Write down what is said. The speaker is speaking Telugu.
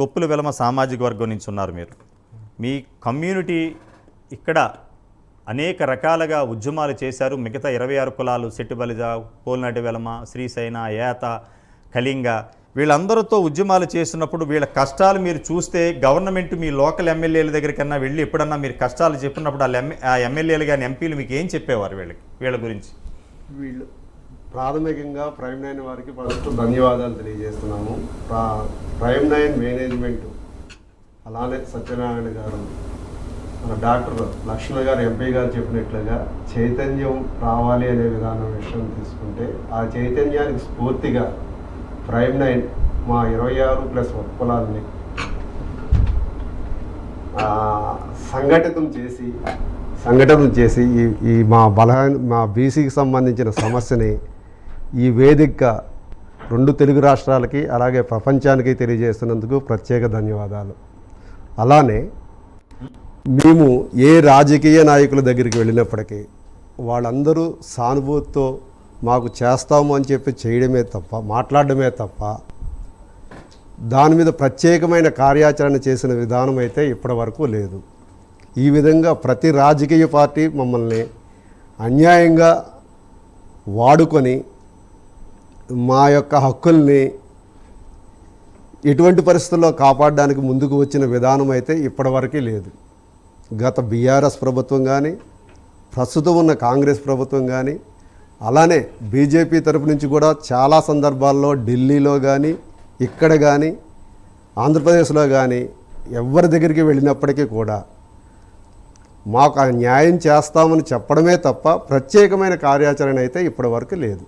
కొప్పుల వెలమ సామాజిక వర్గం నుంచి ఉన్నారు మీరు. మీ కమ్యూనిటీ ఇక్కడ అనేక రకాలుగా ఉద్యమాలు చేశారు. మిగతా ఇరవై ఆరు కులాలు సెట్టుబలిజ పోల్నాటి వెలమ శ్రీశైన ఏత కళింగ వీళ్ళందరితో ఉద్యమాలు చేసినప్పుడు వీళ్ళ కష్టాలు మీరు చూస్తే గవర్నమెంట్ మీ లోకల్ ఎమ్మెల్యేల దగ్గరికన్నా వెళ్ళి ఎప్పుడన్నా మీరు కష్టాలు చెప్పినప్పుడు వాళ్ళ ఎమ్మె ఆ ఎమ్మెల్యేలు కానీ ఎంపీలు మీకు ఏం చెప్పేవారు వీళ్ళకి వీళ్ళ గురించి? వీళ్ళు ప్రాథమికంగా ప్రైమ్ నైన్ వారికి ఫస్ట్ ధన్యవాదాలు తెలియజేస్తున్నాము. ప్రా- ప్రైమ్ నైన్ మేనేజ్మెంట్ అలానే సత్యనారాయణ గారు మన డాక్టర్ లక్ష్మణ గారు ఎంపీ గారు చెప్పినట్లుగా చైతన్యం రావాలి అనే విధానం విషయం తీసుకుంటే ఆ చైతన్యానికి స్ఫూర్తిగా ప్రైమ్ నైన్ మా ఇరవై ఆరు ప్లస్ కులాలని సంఘటితం చేసి సంఘటన చేసి ఈ ఈ మా బలహీన మా బీసీకి సంబంధించిన సమస్యని ఈ వేదికగా రెండు తెలుగు రాష్ట్రాలకి అలాగే ప్రపంచానికి తెలియజేస్తున్నందుకు ప్రత్యేక ధన్యవాదాలు. అలానే మేము ఏ రాజకీయ నాయకుల దగ్గరికి వెళ్ళినప్పటికీ వాళ్ళందరూ సానుభూతితో మాకు చేస్తాము అని చెప్పి చేయడమే తప్ప మాట్లాడడమే తప్ప దాని మీద ప్రత్యేకమైన కార్యాచరణ చేసిన విధానం అయితే ఇప్పటి వరకు లేదు. ఈ విధంగా ప్రతి రాజకీయ పార్టీ మమ్మల్ని అన్యాయంగా వాడుకొని మా యొక్క హక్కుల్ని ఎటువంటి పరిస్థితుల్లో కాపాడడానికి ముందుకు వచ్చిన విధానం అయితే ఇప్పటివరకు లేదు. గత బీఆర్ఎస్ ప్రభుత్వం కానీ ప్రస్తుతం ఉన్న కాంగ్రెస్ ప్రభుత్వం కానీ అలానే బీజేపీ తరపు నుంచి కూడా చాలా సందర్భాల్లో ఢిల్లీలో కానీ ఇక్కడ కానీ ఆంధ్రప్రదేశ్లో కానీ ఎవరి దగ్గరికి వెళ్ళినప్పటికీ కూడా మాకు ఆ న్యాయం చేస్తామని చెప్పడమే తప్ప ప్రత్యేకమైన కార్యాచరణ అయితే ఇప్పటివరకు లేదు.